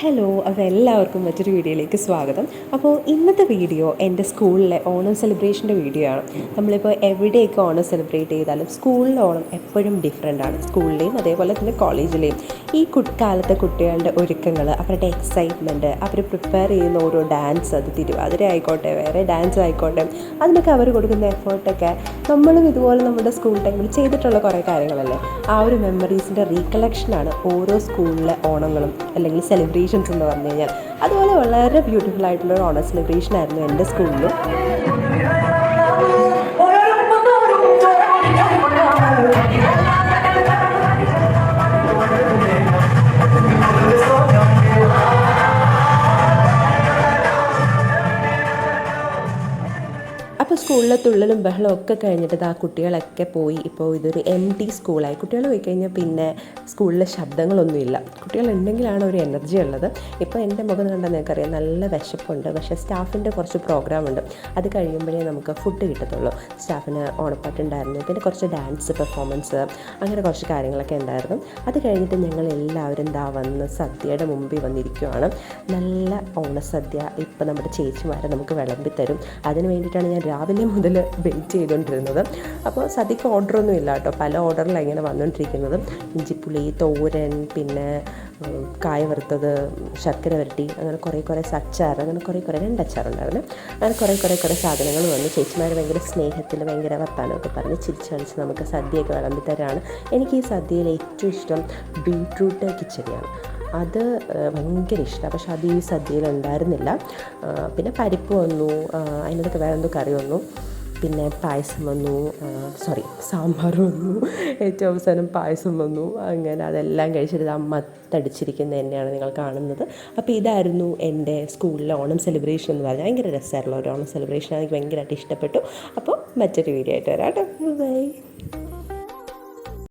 Hello അപ്പോൾ എല്ലാവർക്കും മറ്റൊരു വീഡിയോയിലേക്ക് സ്വാഗതം. അപ്പോൾ ഇന്നത്തെ വീഡിയോ എന്റെ സ്കൂളിലെ ഓണം സെലിബ്രേഷന്റെ വീഡിയോ ആണ്. നമ്മളിപ്പോൾ എവിടെയൊക്കെ ഓണം സെലിബ്രേറ്റ് ചെയ്താലും സ്കൂളിലെ ഓണം എപ്പോഴും ഡിഫറെന്റ് ആണ്. സ്കൂളിലെയും അതേപോലെ തന്നെ കോളേജിലെയും. ഈ കുട്ടിക്കാലത്തെ കുട്ടികളുടെ ഒരുക്കങ്ങൾ അവരുടെ എക്സൈറ്റ്മെന്റ് അവർ പ്രിപ്പയർ ചെയ്യുന്ന ഓരോ ഡാൻസ് അത് തിരുവാതിര ആയിക്കോട്ടെ വേറെ ഡാൻസ് ആയിക്കോട്ടെ അതിനൊക്കെ അവർ കൊടുക്കുന്ന എഫേർട്ടൊക്കെ നമ്മളും ഇതുപോലെ നമ്മുടെ സ്കൂൾ ടൈമിൽ ചെയ്തിട്ടുള്ള കുറേ കാര്യങ്ങളല്ലേ? ആ ഒരു മെമ്മറീസിന്റെ റീകളക്ഷനാണ് ഓരോ സ്കൂളിലെ ഓണങ്ങളും അല്ലെങ്കിൽ സെലിബ്രേഷൻസ് എന്ന് പറഞ്ഞു കഴിഞ്ഞാൽ അതുപോലെ വളരെ ബ്യൂട്ടിഫുൾ ആയിട്ടുള്ള ഒരു ഓണ സെലിബ്രേഷൻ ആയിരുന്നു എന്റെ സ്കൂളിലും അപ്പോൾ സ്കൂളിലെ തുള്ളലും ബഹളവും ഒക്കെ കഴിഞ്ഞിട്ട് ആ കുട്ടികളൊക്കെ പോയി. ഇപ്പോൾ ഇതൊരു എം ടി സ്കൂളായി. കുട്ടികൾ പോയി കഴിഞ്ഞാൽ പിന്നെ സ്കൂളിലെ ശബ്ദങ്ങളൊന്നുമില്ല. കുട്ടികളുണ്ടെങ്കിലാണ് ഒരു എനർജി ഉള്ളത്. ഇപ്പോൾ എന്റെ മുഖം കണ്ടാൽ നിങ്ങൾക്കറിയാം നല്ല വിശപ്പുണ്ട്. പക്ഷേ സ്റ്റാഫിന്റെ കുറച്ച് പ്രോഗ്രാം ഉണ്ട്. അത് കഴിയുമ്പോഴേ നമുക്ക് ഫുഡ് കിട്ടത്തുള്ളൂ. സ്റ്റാഫിന് ഓണപ്പാട്ടുണ്ടായിരുന്നു. പിന്നെ കുറച്ച് ഡാൻസ് പെർഫോമൻസ് അങ്ങനെ കുറച്ച് കാര്യങ്ങളൊക്കെ ഉണ്ടായിരുന്നു. അത് കഴിഞ്ഞിട്ട് ഞങ്ങൾ എല്ലാവരും ദാ വന്ന് സദ്യയുടെ മുമ്പിൽ വന്നിരിക്കുവാണ്. നല്ല ഓണസദ്യ ഇപ്പോൾ നമ്മുടെ ചേച്ചിമാരെ നമുക്ക് വിളമ്പി തരും അതിന് വേണ്ടിയിട്ടാണ് ഞാൻ രാവിലെ മുതൽ വെയിറ്റ് ചെയ്തുകൊണ്ടിരുന്നത് അപ്പോൾ സദ്യക്ക് ഓർഡറൊന്നും ഇല്ല കേട്ടോ. പല ഓർഡറിലാണ് ഇങ്ങനെ വന്നുകൊണ്ടിരിക്കുന്നത് ഇഞ്ചിപ്പുളി തോരൻ പിന്നെ കായ വറുത്തത് ശർക്കര വരട്ടി അങ്ങനെ കുറേ കുറേ സച്ചാർ അങ്ങനെ കുറേ കുറേ രണ്ട് അച്ചാറുണ്ടായിരുന്നു അങ്ങനെ കുറേ കുറേ കുറേ സാധനങ്ങൾ വന്നു. ചേച്ചിമാർ ഭയങ്കര സ്നേഹത്തിൽ ഭയങ്കര വർത്താനമൊക്കെ പറഞ്ഞ് ചിരിച്ച് കളിച്ച് നമുക്ക് സദ്യയൊക്കെ വിളമ്പി തരാണ്. എനിക്ക് ഈ സദ്യയിൽ ഏറ്റവും ഇഷ്ടം ബീട്രൂട്ട് കിച്ചടിയാണ് അത് ഭയങ്കര ഇഷ്ടമാണ് പക്ഷെ അത് ഈ സദ്യയിൽ ഉണ്ടായിരുന്നില്ല. പിന്നെ പരിപ്പ് വന്നു. അതിനകത്ത് വേറെ എന്തോ കറി വന്നു. പിന്നെ പായസം വന്നു. സോറി സാമ്പാർ വന്നു. ഏറ്റവും അവസാനം പായസം വന്നു. അങ്ങനെ അതെല്ലാം കഴിച്ചിട്ട് അമ്മ തടിച്ചിരിക്കുന്നത് തന്നെയാണ് നിങ്ങൾ കാണുന്നത്. അപ്പോൾ ഇതായിരുന്നു എന്റെ സ്കൂളിലെ ഓണം സെലിബ്രേഷൻ എന്ന് പറഞ്ഞാൽ ഭയങ്കര രസമായിട്ടുള്ള ഒരു ഓണം സെലിബ്രേഷൻ എനിക്ക് ഭയങ്കരമായിട്ട് ഇഷ്ടപ്പെട്ടു. അപ്പോൾ മറ്റൊരു വീഡിയോ ആയിട്ട് വരാം കേട്ടോ. ബൈ